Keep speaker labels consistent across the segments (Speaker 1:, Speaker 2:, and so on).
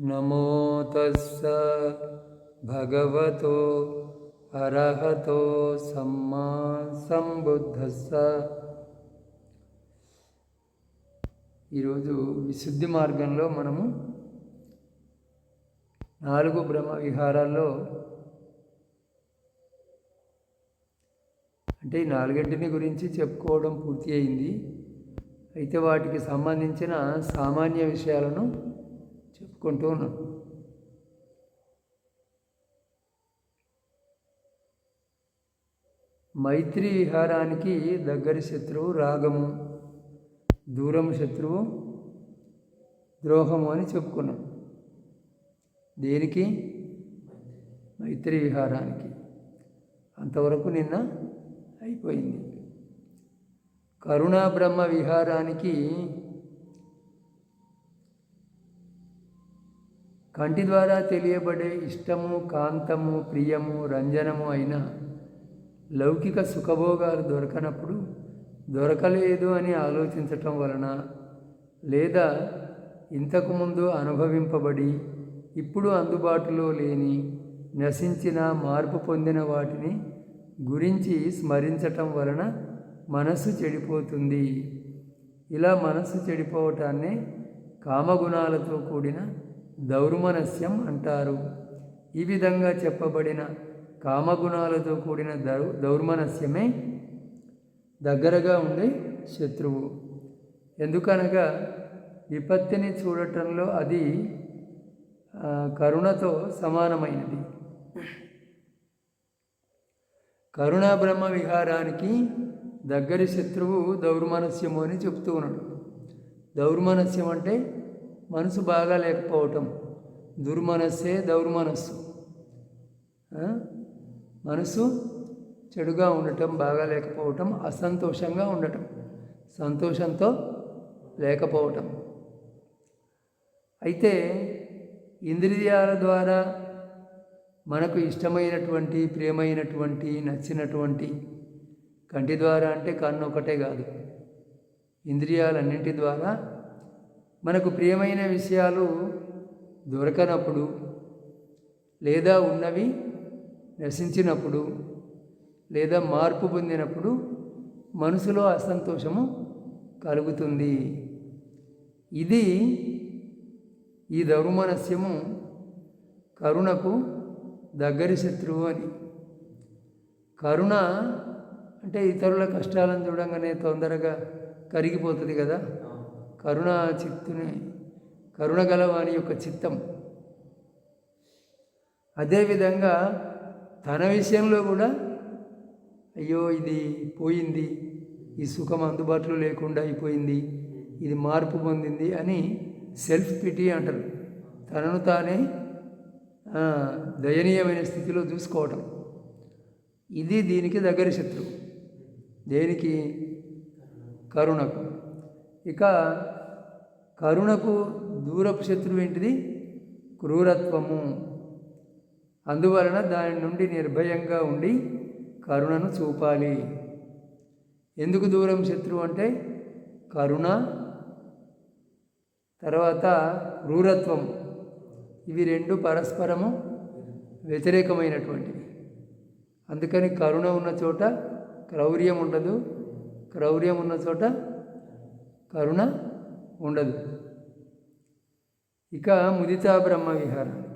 Speaker 1: నమో తస్స భగవతో అర్హతో సమ్మా సంబుద్ధస్స. ఈరోజు విశుద్ధి మార్గంలో మనము నాలుగు బ్రహ్మ విహారాల్లో అంటే ఈ నాలుగింటిని గురించి చెప్పుకోవడం పూర్తి అయింది. అయితే వాటికి సంబంధించిన సామాన్య విషయాలను కొంటూ ఉన్నాం మైత్రి విహారానికి దగ్గరి శత్రువు రాగము దూరం శత్రువు ద్రోహము అని చెప్పుకున్నాం దేనికి? మైత్రి విహారానికి. అంతవరకు నిన్న అయిపోయింది. కరుణా బ్రహ్మ విహారానికి కంటి ద్వారా తెలియబడే ఇష్టము కాంతము ప్రియము రంజనము అయిన లౌకిక సుఖభోగాలు దొరకనప్పుడు దొరకలేదు అని ఆలోచించటం వలన లేదా ఇంతకుముందు అనుభవింపబడి ఇప్పుడు అందుబాటులో లేని నశించిన మార్పు పొందిన వాటిని గురించి స్మరించటం వలన మనసు చెడిపోతుంది. ఇలా మనస్సు చెడిపోవటాన్ని కామగుణాలతో కూడిన దౌర్మనస్యం అంటారు. ఈ విధంగా చెప్పబడిన కామగుణాలతో కూడిన దౌ దౌర్మనస్యమే దగ్గరగా ఉండే శత్రువు. ఎందుకనగా విపత్తిని చూడటంలో అది కరుణతో సమానమైనది. కరుణా బ్రహ్మ విహారానికి దగ్గరి శత్రువు దౌర్మనస్యము అని చెప్తూ ఉన్నాడు. దౌర్మనస్యం అంటే మనసు బాగా లేకపోవటం. దుర్మనస్సే దౌర్మనస్సు. మనసు చెడుగా ఉండటం బాగా లేకపోవటం అసంతోషంగా ఉండటం. సంతోషంతో లేకపోవటం. అయితే ఇంద్రియాల ద్వారా మనకు ఇష్టమైనటువంటి ప్రియమైనటువంటి నచ్చినటువంటి కంటి ద్వారా అంటే కన్ను ఒకటే కాదు. ఇంద్రియాలన్నింటి ద్వారా మనకు ప్రియమైన విషయాలు దొరకనప్పుడు లేదా ఉన్నవి నశించినప్పుడు లేదా మార్పు పొందినప్పుడు మనసులో అసంతోషము కలుగుతుంది. ఇది ఈ దౌర్మనస్యము కరుణకు దగ్గరి శత్రువు అని. కరుణ అంటే ఇతరుల కష్టాలను చూడంగానే తొందరగా కరిగిపోతుంది కదా. కరుణ చిత్తుని కరుణ గలవాని యొక్క చిత్తం. అదేవిధంగా తన విషయంలో కూడా అయ్యో ఇది పోయింది ఈ సుఖం అందుబాటులో లేకుండా అయిపోయింది ఇది మార్పు పొందింది అని సెల్ఫ్ పిటీ అంటారు. తనను తానే దయనీయమైన స్థితిలో చూసుకోవటం. ఇది దీనికి దగ్గర శత్రువు. దేనికి? కరుణకు. ఇక కరుణకు దూరపు శత్రువు ఏంటిది? క్రూరత్వము. అందువలన దాని నుండి నిర్భయంగా ఉండి కరుణను చూపాలి. ఎందుకు దూరం శత్రువు అంటే? కరుణ తర్వాత క్రూరత్వం. ఇవి రెండు పరస్పరము వ్యతిరేకమైనటువంటివి. అందుకని కరుణ ఉన్న చోట క్రౌర్యం ఉండదు. క్రౌర్యం ఉన్న చోట కరుణ ఉండదు. ఇక ముదితా బ్రహ్మ విహారానికి.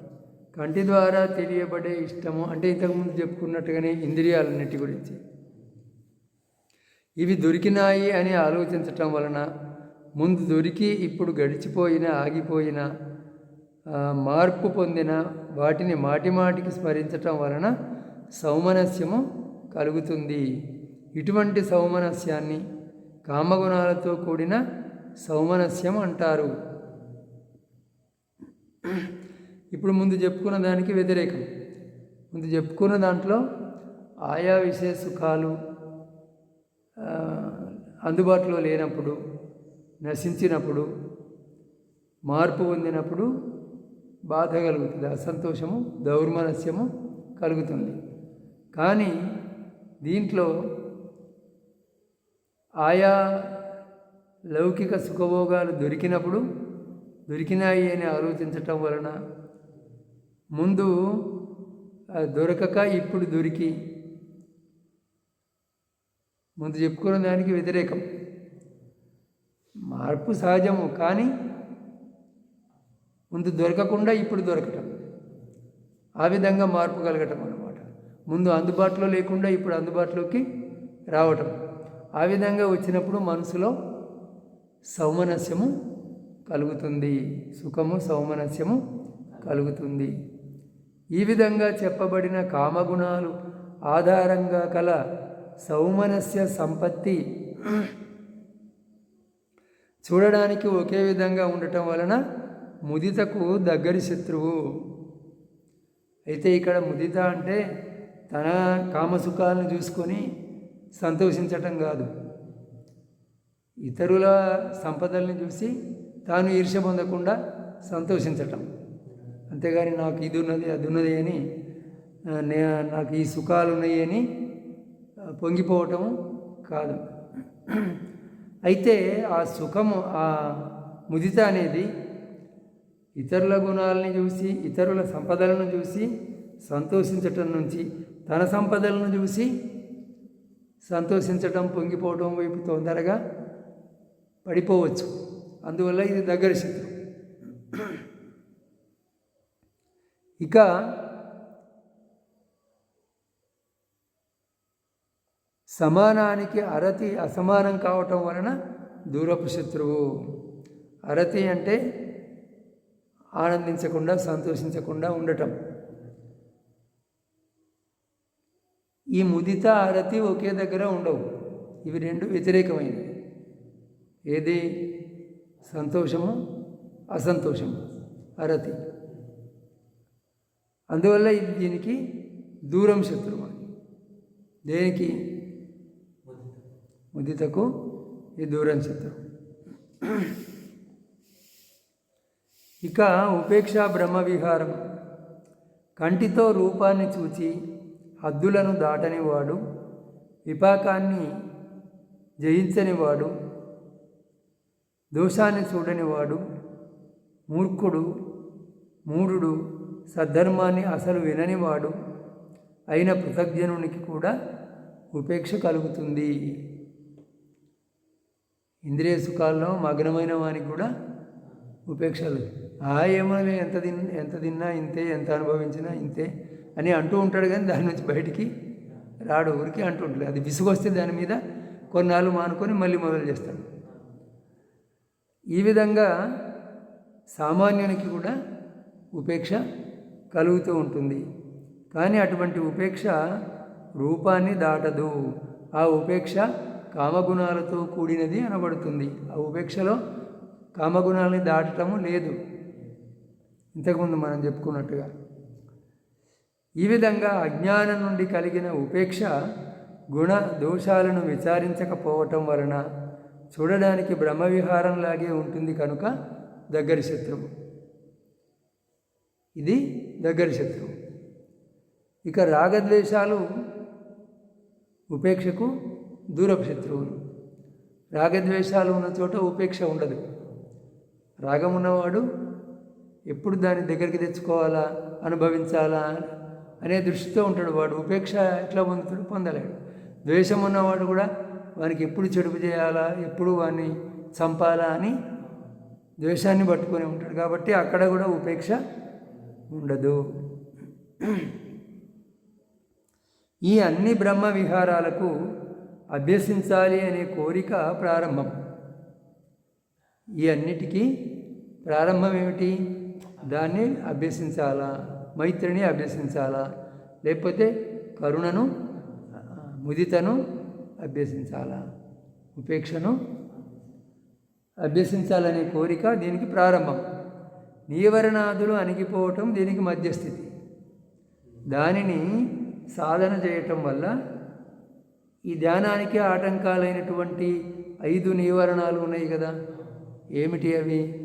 Speaker 1: కంటి ద్వారా తెలియబడే ఇష్టము అంటే ఇంతకుముందు చెప్పుకున్నట్టుగానే ఇంద్రియాలన్నిటి గురించి. ఇవి దొరికినాయి అని ఆలోచించటం వలన ముందు దొరికి ఇప్పుడు గడిచిపోయిన ఆగిపోయిన మార్పు పొందిన వాటిని మాటిమాటికి స్మరించటం వలన సౌమనస్యము కలుగుతుంది. ఇటువంటి సౌమనస్యాన్ని కామగుణాలతో కూడిన సౌమనస్యం అంటారు. ఇప్పుడు ముందు చెప్పుకున్న దానికి వ్యతిరేకం. ముందు చెప్పుకున్న దాంట్లో ఆయా విషయ సుఖాలు అందుబాటులో లేనప్పుడు నశించినప్పుడు మార్పు పొందినప్పుడు బాధ కలుగుతుంది అసంతోషము దౌర్మనస్యము కలుగుతుంది. కానీ దీంట్లో ఆయా లౌకిక సుఖభోగాలు దొరికినప్పుడు దొరికినాయి అని ఆలోచించటం వలన ముందు దొరకక ఇప్పుడు దొరికి. ముందు చెప్పుకున్న దానికి వ్యతిరేకం. మార్పు సహజము కానీ ముందు దొరకకుండా ఇప్పుడు దొరకటం. ఆ విధంగా మార్పు కలగటం అన్నమాట. ముందు అందుబాటులో లేకుండా ఇప్పుడు అందుబాటులోకి రావటం. ఆ విధంగా వచ్చినప్పుడు మనసులో సౌమనస్యము కలుగుతుంది. సుఖము సౌమనస్యము కలుగుతుంది. ఈ విధంగా చెప్పబడిన కామగుణాలు ఆధారంగా కల సౌమనస్య సంపత్తి చూడడానికి ఒకే విధంగా ఉండటం వలన ముదితకు దగ్గరి శత్రువు. అయితే ఇక్కడ ముదిత అంటే తన కామసుఖాలను చూసుకొని సంతోషించటం కాదు. ఇతరుల సంపదల్ని చూసి తాను ఈర్ష పొందకుండా సంతోషించటం. అంతేగాని నాకు ఇది ఉన్నది అది ఉన్నది అని నే నాకు ఈ సుఖాలు ఉన్నాయి అని పొంగిపోవటం కాదు. అయితే ఆ సుఖము ఆ ముదిత అనేది ఇతరుల గుణాలని చూసి ఇతరుల సంపదలను చూసి సంతోషించటం నుంచి తన సంపదలను చూసి సంతోషించటం పొంగిపోవటం వైపు తొందరగా పడిపోవచ్చు. అందువల్ల ఇది దగ్గర శత్రు ఇక సమానానికి అరతి అసమానం కావటం వలన దూరపు శత్రువు. అరతి అంటే ఆనందించకుండా సంతోషించకుండా ఉండటం. ఈ ముదిత హారతి ఒకే దగ్గర ఉండవు. ఇవి రెండు వ్యతిరేకమైనవి. ఏది? సంతోషము అసంతోషము అరతి అందువల్ల ఇది దీనికి దూరం శత్రువు అని. దేనికి? ముదితకు ఈ దూరం శత్రువు. ఇక ఉపేక్ష బ్రహ్మ విహారం. కంటితో రూపాన్ని చూచి హద్దులను దాటనివాడు విపాకాన్ని జయించనివాడు దోషాన్ని చూడనివాడు మూర్ఖుడు మూఢుడు సద్ధర్మాన్ని అసలు విననివాడు అయిన కృతజ్ఞనునికి కూడా ఉపేక్ష కలుగుతుంది. ఇంద్రియ సుఖాల్లో మగ్నమైన వానికి కూడా ఉపేక్షలు. ఆ ఏమో ఎంత తిన్ ఎంత తిన్నా ఇంతే ఎంత అనుభవించినా ఇంతే. అని అంటూ ఉంటాడు కానీ దాని నుంచి బయటికి రాడు. ఊరికి అంటూ ఉంటాడు. అది విసుగొస్తే దాని మీద కొన్నాళ్ళు మానుకొని మళ్ళీ మొదలు చేస్తాడు. ఈ విధంగా సామాన్యునికి కూడా ఉపేక్ష కలుగుతూ ఉంటుంది. కానీ అటువంటి ఉపేక్ష రూపాన్ని దాటదు. ఆ ఉపేక్ష కామగుణాలతో కూడినది అనబడుతుంది. ఆ ఉపేక్షలో కామగుణాలని దాటటము లేదు. ఇంతకుముందు మనం చెప్పుకున్నట్టుగా ఈ విధంగా అజ్ఞానం నుండి కలిగిన ఉపేక్ష గుణ దోషాలను విచారించకపోవటం వలన చూడడానికి బ్రహ్మవిహారంలాగే ఉంటుంది కనుక దగ్గరి శత్రువు. ఇది దగ్గరి శత్రువు. ఇక రాగద్వేషాలు ఉపేక్షకు దూరపు శత్రువులు. రాగద్వేషాలు ఉన్న చోట ఉపేక్ష ఉండదు. రాగం ఉన్నవాడు ఎప్పుడు దాని దగ్గరికి తెచ్చుకోవాలా అనుభవించాలా అనే దృష్టితో ఉంటాడు వాడు. ఉపేక్ష ఎట్లా పొందుతాడు పొందలేడు. ద్వేషం ఉన్నవాడు కూడా వానికి ఎప్పుడు చెడుపు చేయాలా ఎప్పుడు వాడిని చంపాలా అని ద్వేషాన్ని పట్టుకొని ఉంటాడు. కాబట్టి అక్కడ కూడా ఉపేక్ష ఉండదు. ఈ అన్ని బ్రహ్మ విహారాలకు అభ్యసించాలి అనే కోరిక ప్రారంభం. ఈ అన్నిటికీ ప్రారంభం ఏమిటి? దాన్ని అభ్యసించాలా. మైత్రిని అభ్యసించాలా? లేకపోతే కరుణను ముదితను అభ్యసించాలా? ఉపేక్షను అభ్యసించాలనే కోరిక దీనికి ప్రారంభం. నీవరణాదులు అణిగిపోవటం దీనికి మధ్యస్థితి. దానిని సాధన చేయటం వల్ల ఈ ధ్యానానికి ఆటంకాలైనటువంటి ఐదు నీవరణాలు ఉన్నాయి కదా. ఏమిటి అవి?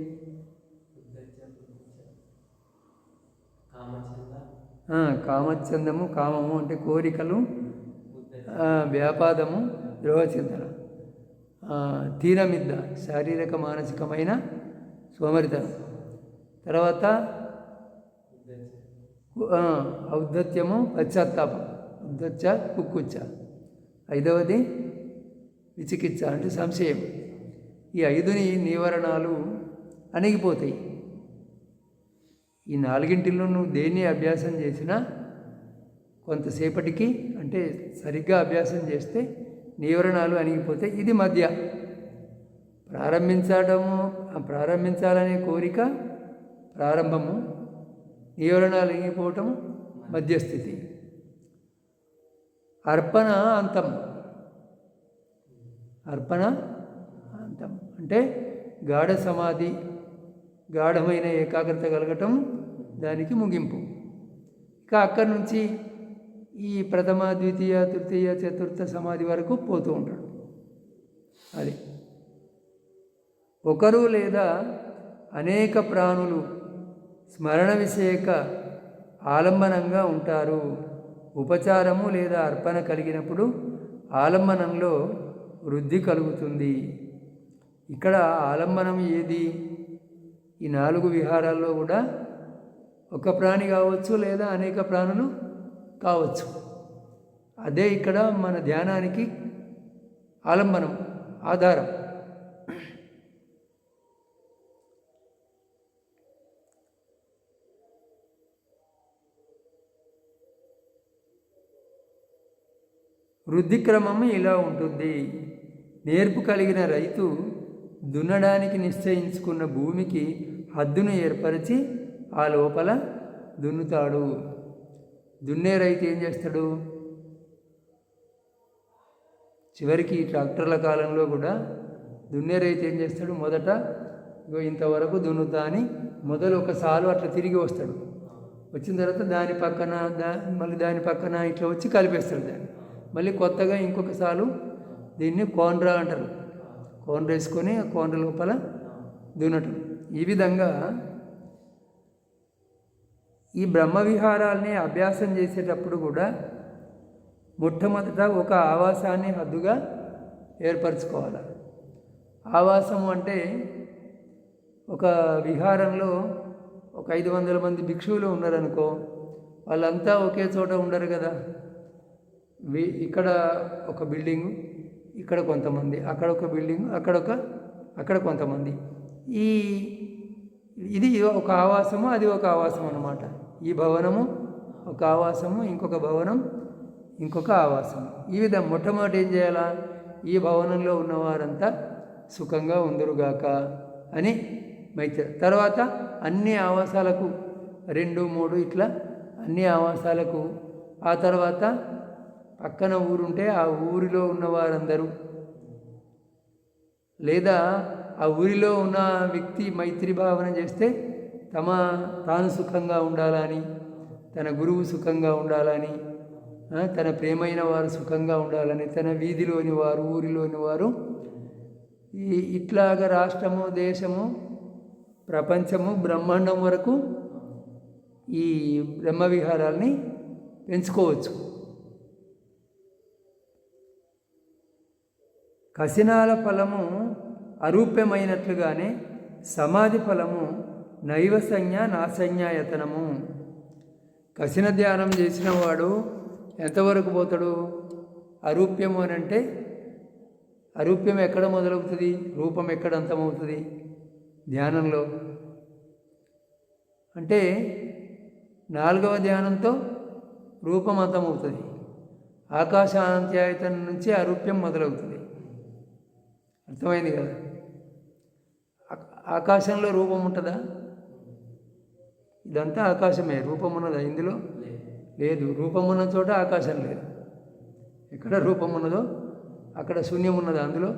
Speaker 1: కామచ్ఛందము కామచందము కామము అంటే కోరికలు వ్యాపాదము ద్రోహచింతన. తీరమిద్ద శారీరక మానసికమైన సోమరితనం. తర్వాత ఔద్ధత్యము పశ్చాత్తాపం. ఉద్ధత్య కుక్కుచ్చ. ఐదవది విచికిత్స అంటే సంశయం. ఈ ఐదుని నివారణాలు అణిగిపోతాయి. ఈ నాలుగింటిలో నువ్వు దేన్ని అభ్యాసం చేసినా కొంతసేపటికి అంటే సరిగ్గా అభ్యాసం చేస్తే నివరణాలు అణిగిపోతే ఇది మధ్య. ప్రారంభించడము ప్రారంభించాలనే కోరిక ప్రారంభము నివరణాలు అణిగిపోవటం మధ్యస్థితి. అర్పణ అంతం. అర్పణ అంతం. అంటే గాఢ సమాధి గాఢమైన ఏకాగ్రత కలగటం దానికి ముగింపు. ఇక అక్కడి నుంచి ఈ ప్రథమ ద్వితీయ తృతీయ చతుర్థ సమాధి వరకు పోతూ ఉంటాడు. అది. ఒకరు లేదా అనేక ప్రాణులు స్మరణ విషయక ఆలంబనంగా ఉంటారు. ఉపచారము లేదా అర్పణ కలిగినప్పుడు ఆలంబనంలో వృద్ధి కలుగుతుంది. ఇక్కడ ఆలంబనం ఏది? ఈ నాలుగు విహారాల్లో కూడా ఒక ప్రాణి కావచ్చు లేదా అనేక ప్రాణులు కావచ్చు. అదే ఇక్కడ మన ధ్యానానికి ఆలంబనం ఆధారం. వృద్ధి క్రమం ఇలా ఉంటుంది. నేర్పు కలిగిన రైతు దున్నడానికి నిశ్చయించుకున్న భూమికి హద్దును ఏర్పరిచి ఆ లోపల దున్నుతాడు. దున్నే రైతు ఏం చేస్తాడు? చివరికి ట్రాక్టర్ల కాలంలో కూడా దున్నే రైతు ఏం చేస్తాడు? మొదట ఇంతవరకు దున్నుతా అని మొదలు ఒకసారి అట్లా తిరిగి వస్తాడు. వచ్చిన తర్వాత దాని పక్కన దా మళ్ళీ దాని పక్కన ఇట్లా వచ్చి కలిపేస్తాడు దాన్ని. మళ్ళీ కొత్తగా ఇంకొకసారి దీన్ని కోండ్రా అంటారు. కోండ్ర వేసుకొని ఆ కోండ్ర లోపల దున్నటం. ఈ విధంగా ఈ బ్రహ్మ విహారాల్ని అభ్యాసం చేసేటప్పుడు కూడా మొట్టమొదట ఒక ఆవాసాన్ని హద్దుగా ఏర్పరచుకోవాలి. ఆవాసం అంటే ఒక విహారంలో ఒక ఐదు వందల మంది భిక్షువులు ఉన్నారనుకో వాళ్ళంతా ఒకే చోట ఉండరు కదా. వి ఇక్కడ ఒక బిల్డింగు ఇక్కడ కొంతమంది అక్కడ ఒక బిల్డింగ్ అక్కడ ఒక అక్కడ కొంతమంది. ఈ ఇది ఒక ఆవాసము అది ఒక ఆవాసం అన్నమాట. ఈ భవనము ఒక ఆవాసము ఇంకొక భవనం ఇంకొక ఆవాసము. ఈ విధంగా మొట్టమొదటి ఏం చేయాలా? ఈ భవనంలో ఉన్నవారంతా సుఖంగా ఉందరుగాక అని మైత్ర తర్వాత అన్ని ఆవాసాలకు రెండు మూడు ఇట్లా అన్ని ఆవాసాలకు ఆ తర్వాత పక్కన ఊరుంటే ఆ ఊరిలో ఉన్నవారందరూ లేదా ఆ ఊరిలో ఉన్న వ్యక్తి మైత్రి భావన చేస్తే తమ తాను సుఖంగా ఉండాలని తన గురువు సుఖంగా ఉండాలని తన ప్రేమైన వారు సుఖంగా ఉండాలని తన వీధిలోని వారు ఊరిలోని వారు ఈ ఇట్లాగ రాష్ట్రము దేశము ప్రపంచము బ్రహ్మాండం వరకు ఈ బ్రహ్మ విహారాల్ని పెంచుకోవచ్చు. కసినాల ఫలము అరూప్యమైనట్లుగానే సమాధి ఫలము నైవసంజ్ఞ నాసంజ్ఞాయతనము. కసిన ధ్యానం చేసిన వాడు ఎంతవరకు పోతాడు? అరూప్యము అని అంటే అరూప్యం ఎక్కడ మొదలవుతుంది? రూపం ఎక్కడ అంతమవుతుంది? ధ్యానంలో. అంటే నాలుగవ ధ్యానంతో రూపం అంతమవుతుంది. ఆకాశాంత్యాయతనం నుంచి అరూప్యం మొదలవుతుంది. అర్థమైంది కదా? ఆకాశంలో రూపం ఉంటుందా? ఇదంతా ఆకాశమే. రూపం ఉన్నదా ఇందులో? లేదు. రూపం ఉన్న చోట ఆకాశం లేదు. ఎక్కడ రూపం ఉన్నదో అక్కడ శూన్యం ఉన్నదా అందులో?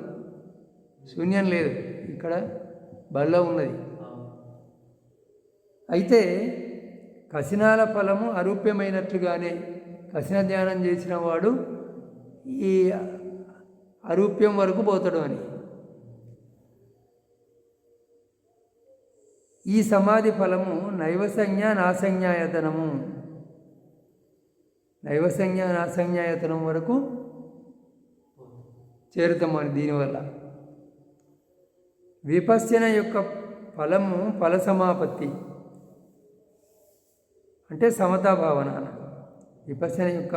Speaker 1: శూన్యం లేదు. ఇక్కడ బల్ల ఉన్నది. అయితే కసినాల ఫలము అరూప్యమైనట్లుగానే కసిన ధ్యానం చేసిన వాడు ఈ అరూప్యం వరకు పోతాడు అని. ఈ సమాధి ఫలము నైవసంజ్ఞ నాసంజ్ఞాయతనము. నైవసంజ్ఞ నాసంజ్ఞాయతనం వరకు చేరుతామని దీనివల్ల. విపశ్యన యొక్క ఫలము ఫల సమాపత్తి. అంటే సమతా భావన అన్నాడు యొక్క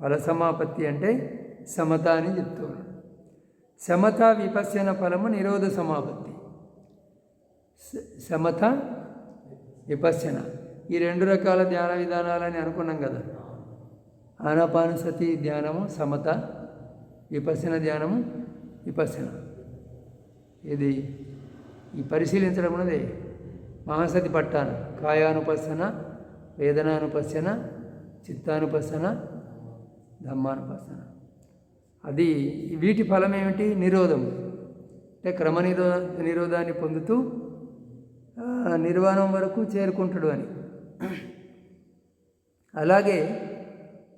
Speaker 1: ఫల సమాపత్తి అంటే సమత అని చెప్తూ సమత విపశ్యన ఫలము నిరోధ సమాపత్తి. సమత విపశన ఈ రెండు రకాల ధ్యాన విధానాలని అనుకున్నాం కదా. ఆనాపానుసతి ధ్యానము సమత విపశన ధ్యానము విపశన ఇది ఈ పరిశీలించడం అన్నది మహాసతి పట్టాను. కాయానుపశన వేదనానుపశన చిత్తానుపశన ధమ్మానుపశన అది వీటి ఫలం ఏమిటి నిరోధం అంటే క్రమ నిరోధ నిరోధాన్ని పొందుతూ నిర్వాణం వరకు చేరుకుంటాడు అని. అలాగే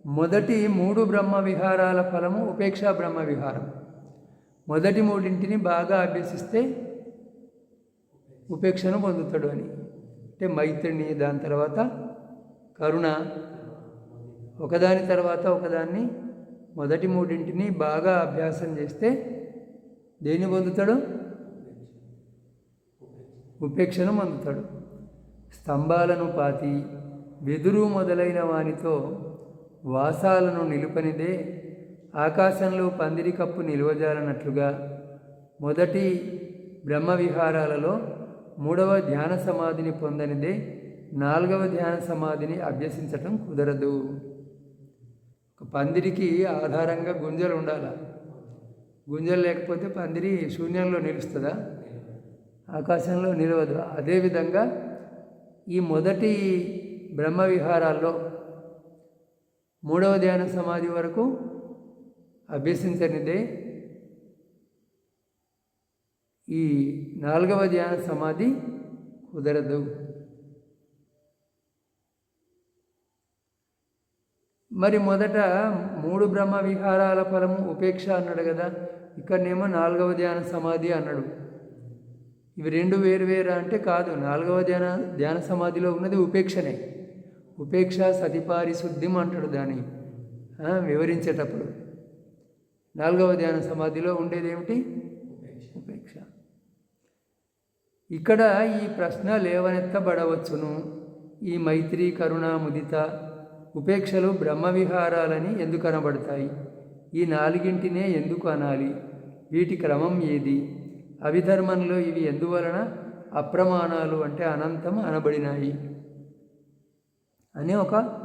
Speaker 1: మొదటి మూడు బ్రహ్మ విహారాల ఫలము ఉపేక్షా బ్రహ్మ విహారం. మొదటి మూడింటిని బాగా అభ్యసిస్తే ఉపేక్షను పొందుతాడు అని. అంటే మైత్రిని దాని తర్వాత కరుణ ఒకదాని తర్వాత ఒకదాన్ని మొదటి మూడింటిని బాగా అభ్యాసం చేస్తే దేన్ని పొందుతాడు? ఉపేక్షను అందుతాడు స్తంభాలను పాతి వెదురు మొదలైన వానితో వాసాలను నిలుపనిదే ఆకాశంలో పందిరి కప్పు నిలువజాలనట్లుగా. మొదటి బ్రహ్మ విహారాలలో మూడవ ధ్యాన సమాధిని పొందనిదే నాలుగవ ధ్యాన సమాధిని అభ్యసించటం కుదరదు. పందిరికి ఆధారంగా గుంజలు ఉండాలి. గుంజలు లేకపోతే పందిరి శూన్యంలో నిలుస్తుందా? ఆకాశంలో నిలవదు. అదేవిధంగా ఈ మొదటి బ్రహ్మ విహారాల్లో మూడవ ధ్యాన సమాధి వరకు అభ్యసించనిదే. ఈ నాలుగవ ధ్యాన సమాధి కుదరదు. మరి మొదట మూడు బ్రహ్మ విహారాల ఫలము ఉపేక్ష అన్నాడు కదా. ఇక్కడనేమో నాలుగవ ధ్యాన సమాధి అన్నాడు. ఇవి రెండు వేరు వేరు అంటే కాదు. నాలుగవ ధ్యాన ధ్యాన సమాధిలో ఉన్నది ఉపేక్షనే. ఉపేక్ష సతిపారిశుద్ధిం అంటాడు దాన్ని వివరించేటప్పుడు. నాలుగవ ధ్యాన సమాధిలో ఉండేది ఏమిటి? ఉపేక్ష. ఇక్కడ ఈ ప్రశ్న లేవనెత్తబడవచ్చును. ఈ మైత్రి కరుణ ముదిత ఉపేక్షలు బ్రహ్మ విహారాలని ఎందుకు అనబడతాయి ఈ నాలుగింటినే ఎందుకు అనాలి? వీటి క్రమం ఏది? అభిధర్మంలో ఇవి ఎందువలన అప్రమాణాలు అంటే అనంతం అనబడినాయి అనే ఒక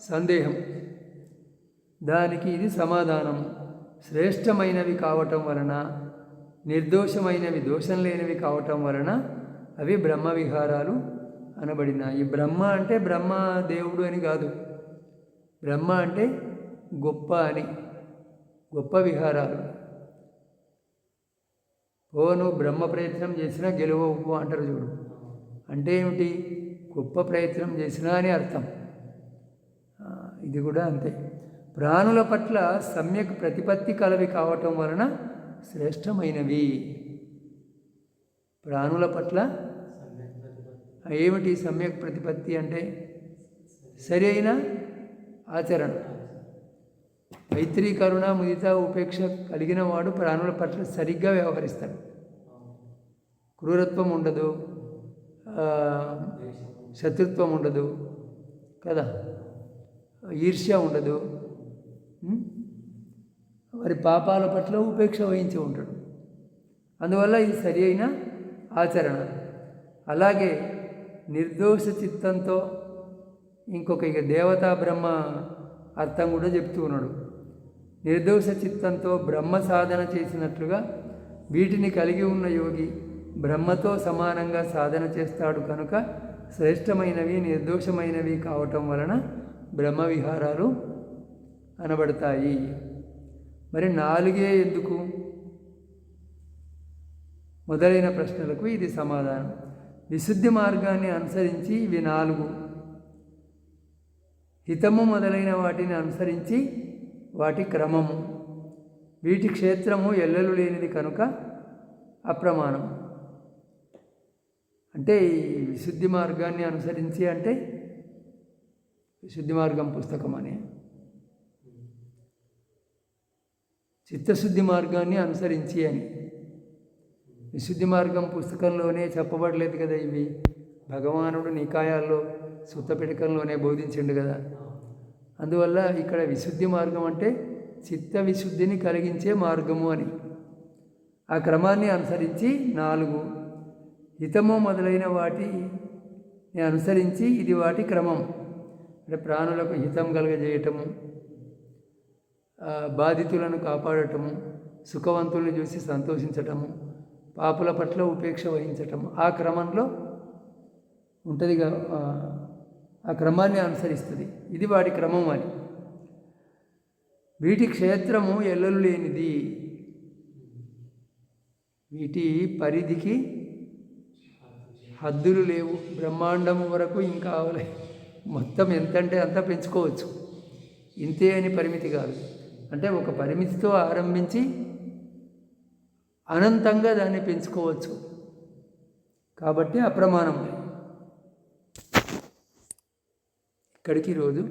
Speaker 1: సందేహం. దానికి ఇది సమాధానం. శ్రేష్టమైనవి కావటం వలన నిర్దోషమైనవి దోషం లేనివి కావటం వలన అవి బ్రహ్మ విహారాలు అనబడినాయి. బ్రహ్మ అంటే బ్రహ్మ దేవుడు అని కాదు. బ్రహ్మ అంటే గొప్ప అని గొప్ప విహారాలు. ఓ నువ్వు బ్రహ్మ ప్రయత్నం చేసినా గెలువవు అంటారు చూడు. అంటే ఏమిటి? గొప్ప ప్రయత్నం చేసినా అని అర్థం. ఇది కూడా అంతే. ప్రాణుల పట్ల సమ్యక్ ప్రతిపత్తి కలవి కావటం వలన శ్రేష్టమైనవి. ప్రాణుల పట్ల ఏమిటి సమ్యక్ ప్రతిపత్తి అంటే? సరి అయిన ఆచరణ. మైత్రి కరుణ ముదిత ఉపేక్ష కలిగిన వాడు ప్రాణుల పట్ల సరిగ్గా వ్యవహరిస్తాడు క్రూరత్వం ఉండదు శత్రుత్వం ఉండదు కదా ఈర్ష్య ఉండదు వారి పాపాల పట్ల ఉపేక్ష వహించి ఉంటాడు అందువల్ల ఇది సరి అయిన ఆచరణ అలాగే నిర్దోష చిత్తంతో ఇంకొక ఇక దేవతా బ్రహ్మ అర్థం కూడా చెప్తూ ఉన్నాడు నిర్దోష చిత్తంతో బ్రహ్మ సాధన చేసినట్లుగా వీటిని కలిగి ఉన్న యోగి బ్రహ్మతో సమానంగా సాధన చేస్తాడు కనుక శ్రేష్టమైనవి నిర్దోషమైనవి కావటం వలన బ్రహ్మ విహారాలు అనబడతాయి. మరి నాలుగే ఎందుకు? మొదలైన ప్రశ్నలకు ఇది సమాధానం. విశుద్ధి మార్గాన్ని అనుసరించి ఇవి నాలుగు. హితము మొదలైన వాటిని అనుసరించి వాటి క్రమము. వీటి క్షేత్రము ఎల్లలు లేనిది కనుక అప్రమాణం. అంటే ఈ విశుద్ధి మార్గాన్ని అనుసరించి అంటే విశుద్ధి మార్గం పుస్తకం అని చిత్తశుద్ధి మార్గాన్ని అనుసరించి అని. విశుద్ధి మార్గం పుస్తకంలోనే చెప్పబడలేదు కదా ఇవి. భగవానుడు నికాయాల్లో సుత్తపిడకంలోనే బోధించిండు కదా. అందువల్ల ఇక్కడ విశుద్ధి మార్గం అంటే చిత్త విశుద్ధిని కలిగించే మార్గము అని. ఆ క్రమాన్ని అనుసరించి నాలుగు. హితము మొదలైన వాటిని అనుసరించి ఇది వాటి క్రమం. అంటే ప్రాణులకు హితం కలగజేయటము బాధితులను కాపాడటము సుఖవంతులను చూసి సంతోషించటము పాపుల పట్ల ఉపేక్ష వహించటము. ఆ క్రమంలో ఉంటుంది ఆ, క్రమాన్ని అనుసరిస్తుంది. ఇది వాటి క్రమం అని వీటి క్షేత్రము ఎల్లలు లేనిది. వీటి పరిధికి హద్దులు లేవు. బ్రహ్మాండం వరకు ఇంకా అవలే. మొత్తం ఎంతంటే అంత పెంచుకోవచ్చు. ఇంతే అని పరిమితి కాదు. అంటే ఒక పరిమితితో ఆరంభించి అనంతంగా దాన్ని పెంచుకోవచ్చు. కాబట్టి అప్రమాణం ఇక్కడికి రోజు